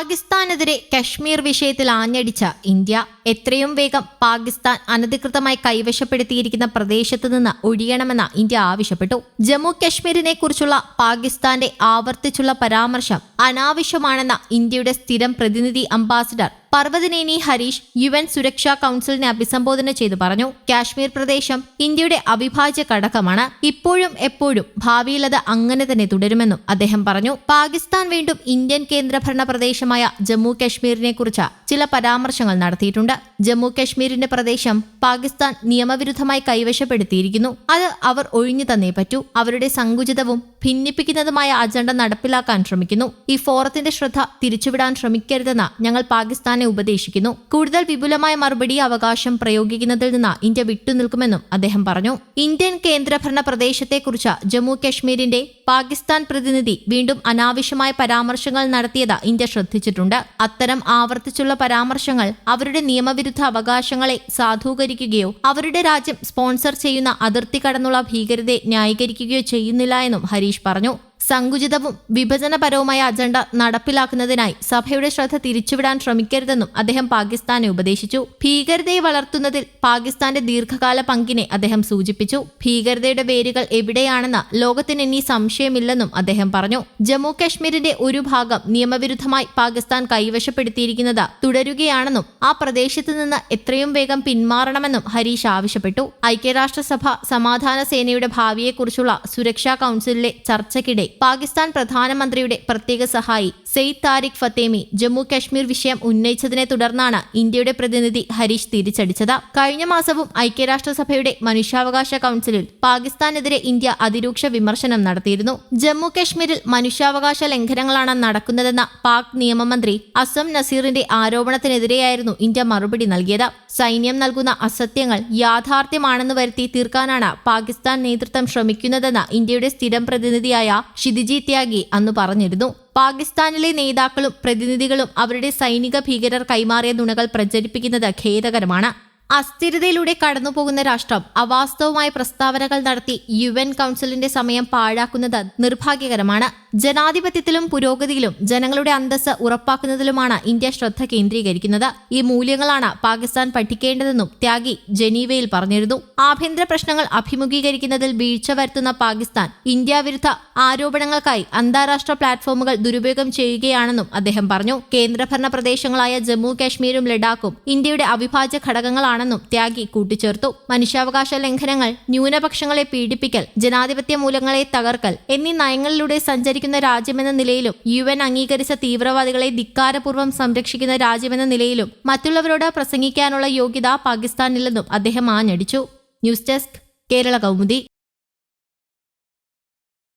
പാകിസ്ഥാനെതിരെ കശ്മീർ വിഷയത്തിൽ ആഞ്ഞടിച്ച ഇന്ത്യ എത്രയും വേഗം പാകിസ്ഥാൻ അനധികൃതമായി കൈവശപ്പെടുത്തിയിരിക്കുന്ന പ്രദേശത്ത് നിന്ന് ഒഴിയണമെന്ന് ഇന്ത്യ ആവശ്യപ്പെട്ടു. ജമ്മു കശ്മീരിനെ കുറിച്ചുള്ള പാകിസ്ഥാന്റെ ആവർത്തിച്ചുള്ള പരാമർശം അനാവശ്യമാണെന്ന ഇന്ത്യയുടെ സ്ഥിരം പ്രതിനിധി ambassador Parvathaneni Harish U N സുരക്ഷാ കൌൺസിലിനെ അഭിസംബോധന ചെയ്തു പറഞ്ഞു. കാശ്മീർ പ്രദേശം ഇന്ത്യയുടെ അവിഭാജ്യ ഘടകമാണ്. ഇപ്പോഴും എപ്പോഴും ഭാവിയിൽ അത് അങ്ങനെ തന്നെ തുടരുമെന്നും അദ്ദേഹം പറഞ്ഞു. പാകിസ്ഥാൻ വീണ്ടും ഇന്ത്യൻ കേന്ദ്രഭരണ പ്രദേശമായ ജമ്മു കശ്മീരിനെ കുറിച്ച് ചില പരാമർശങ്ങൾ നടത്തിയിട്ടുണ്ട്. ജമ്മു കശ്മീരിന്റെ പ്രദേശം പാകിസ്ഥാൻ നിയമവിരുദ്ധമായി കൈവശപ്പെടുത്തിയിരിക്കുന്നു. അത് അവർ ഒഴിഞ്ഞു തന്നേ പറ്റൂ. അവരുടെ സങ്കുചിതവും ഭിന്നിപ്പിക്കുന്നതുമായ അജണ്ട നടപ്പിലാക്കാൻ ശ്രമിക്കുന്നു. ഈ ഫോറത്തിന്റെ ശ്രദ്ധ തിരിച്ചുവിടാൻ ശ്രമിക്കരുതെന്ന് ഞങ്ങൾ പാകിസ്ഥാനെ ഉപദേശിക്കുന്നു. കൂടുതൽ വിപുലമായ മറുപടി അവകാശം പ്രയോഗിക്കുന്നതിൽ നിന്ന് ഇന്ത്യ വിട്ടുനിൽക്കുമെന്നും അദ്ദേഹം പറഞ്ഞു. ഇന്ത്യൻ കേന്ദ്രഭരണ പ്രദേശത്തെക്കുറിച്ച് ജമ്മു കശ്മീരിന്റെ പാകിസ്ഥാൻ പ്രതിനിധി വീണ്ടും അനാവശ്യമായ പരാമർശങ്ങൾ നടത്തിയത് ഇന്ത്യ ശ്രദ്ധിച്ചിട്ടുണ്ട്. അത്തരം ആവർത്തിച്ചുള്ള പരാമർശങ്ങൾ അവരുടെ നിയമവിരുദ്ധ അവകാശങ്ങളെ സാധൂകരിക്കുകയോ അവരുടെ രാജ്യം സ്പോൺസർ ചെയ്യുന്ന അതിർത്തി കടന്നുള്ള ഭീകരതയെ ന്യായീകരിക്കുകയോ ചെയ്യുന്നില്ല എന്നും ഹരീഷ് പറഞ്ഞു. സങ്കുചിതവും വിഭജനപരവുമായ അജണ്ട നടപ്പിലാക്കുന്നതിനായി സഭയുടെ ശ്രദ്ധ തിരിച്ചുവിടാൻ ശ്രമിക്കരുതെന്നും അദ്ദേഹം പാകിസ്ഥാനെ ഉപദേശിച്ചു. ഭീകരതയെ വളർത്തുന്നതിൽ പാകിസ്ഥാന്റെ ദീർഘകാല പങ്കിനെ അദ്ദേഹം സൂചിപ്പിച്ചു. ഭീകരതയുടെ വേരുകൾ എവിടെയാണെന്ന ലോകത്തിന് ഇനി സംശയമില്ലെന്നും അദ്ദേഹം പറഞ്ഞു. ജമ്മു കശ്മീരിന്റെ ഒരു ഭാഗം നിയമവിരുദ്ധമായി പാകിസ്ഥാൻ കൈവശപ്പെടുത്തിയിരിക്കുന്നത് തുടരുകയാണെന്നും ആ പ്രദേശത്ത് നിന്ന് എത്രയും വേഗം പിന്മാറണമെന്നും ഹരീഷ് ആവശ്യപ്പെട്ടു. ഐക്യരാഷ്ട്രസഭ സമാധാന സേനയുടെ ഭാവിയെക്കുറിച്ചുള്ള സുരക്ഷാ കൌൺസിലിലെ ചർച്ചയ്ക്കിടെ പാകിസ്ഥാൻ പ്രധാനമന്ത്രിയുടെ പ്രത്യേക സഹായി. സെയ്ദ് താരിഖ് ഫത്തേമി ജമ്മു കശ്മീർ വിഷയം ഉന്നയിച്ചതിനെ തുടർന്നാണ് ഇന്ത്യയുടെ പ്രതിനിധി ഹരീഷ് തിരിച്ചടിച്ചത്. കഴിഞ്ഞ മാസവും ഐക്യരാഷ്ട്രസഭയുടെ മനുഷ്യാവകാശ കൌൺസിലിൽ പാകിസ്ഥാനെതിരെ ഇന്ത്യ അതിരൂക്ഷ വിമർശനം നടത്തിയിരുന്നു. ജമ്മു കശ്മീരിൽ മനുഷ്യാവകാശ ലംഘനങ്ങളാണ് നടക്കുന്നതെന്ന പാക് നിയമമന്ത്രി അസം നസീറിന്റെ ആരോപണത്തിനെതിരെയായിരുന്നു ഇന്ത്യ മറുപടി നൽകിയത്. സൈന്യം നൽകുന്ന അസത്യങ്ങൾ യാഥാർത്ഥ്യമാണെന്ന് വരുത്തി തീർക്കാനാണ് പാകിസ്ഥാൻ നേതൃത്വം ശ്രമിക്കുന്നതെന്ന് ഇന്ത്യയുടെ സ്ഥിരം പ്രതിനിധിയായ ഷിദിജി ത്യാഗി അന്ന് പറഞ്ഞിരുന്നു. പാകിസ്ഥാനിലെ നേതാക്കളും പ്രതിനിധികളും അവരുടെ സൈനിക ഭീകരർ കൈമാറിയ നുണകൾ പ്രചരിപ്പിക്കുന്നത് ഖേദകരമാണ്. അസ്ഥിരതയിലൂടെ കടന്നുപോകുന്ന രാഷ്ട്രം അവാസ്തവമായ പ്രസ്താവനകൾ നടത്തി യു എൻ കൗൺസിലിന്റെ സമയം പാഴാക്കുന്നത് നിർഭാഗ്യകരമാണ്. ജനാധിപത്യത്തിലും പുരോഗതിയിലും ജനങ്ങളുടെ അന്തസ് ഉറപ്പാക്കുന്നതിലുമാണ് ഇന്ത്യ ശ്രദ്ധ കേന്ദ്രീകരിക്കുന്നത്. ഈ മൂല്യങ്ങളാണ് പാകിസ്ഥാൻ പഠിക്കേണ്ടതെന്നും ത്യാഗി ജനീവയിൽ പറഞ്ഞിരുന്നു. ആഭ്യന്തര പ്രശ്നങ്ങൾ അഭിമുഖീകരിക്കുന്നതിൽ വീഴ്ച വരുത്തുന്ന പാകിസ്ഥാൻ ഇന്ത്യ വിരുദ്ധ ആരോപണങ്ങൾക്കായി അന്താരാഷ്ട്ര പ്ലാറ്റ്ഫോമുകൾ ദുരുപയോഗം ചെയ്യുകയാണെന്നും അദ്ദേഹം പറഞ്ഞു. കേന്ദ്രഭരണ പ്രദേശങ്ങളായ ജമ്മു കാശ്മീരും ലഡാക്കും ഇന്ത്യയുടെ അവിഭാജ്യ ഘടകങ്ങളാണെന്നും ത്യാഗി കൂട്ടിച്ചേർത്തു. മനുഷ്യാവകാശ ലംഘനങ്ങൾ ന്യൂനപക്ഷങ്ങളെ പീഡിപ്പിക്കൽ ജനാധിപത്യ മൂലങ്ങളെ തകർക്കൽ എന്നീ നയങ്ങളിലൂടെ സഞ്ചരിക്കുന്ന രാജ്യമെന്ന നിലയിലും യു എൻ അംഗീകരിച്ച തീവ്രവാദികളെ ധിക്കാരപൂർവം സംരക്ഷിക്കുന്ന രാജ്യമെന്ന നിലയിലും മറ്റുള്ളവരോട് പ്രസംഗിക്കാനുള്ള യോഗ്യത പാകിസ്ഥാനില്ലെന്നും അദ്ദേഹം ആഞ്ഞടിച്ചു. News desk Kerala Kaumudi.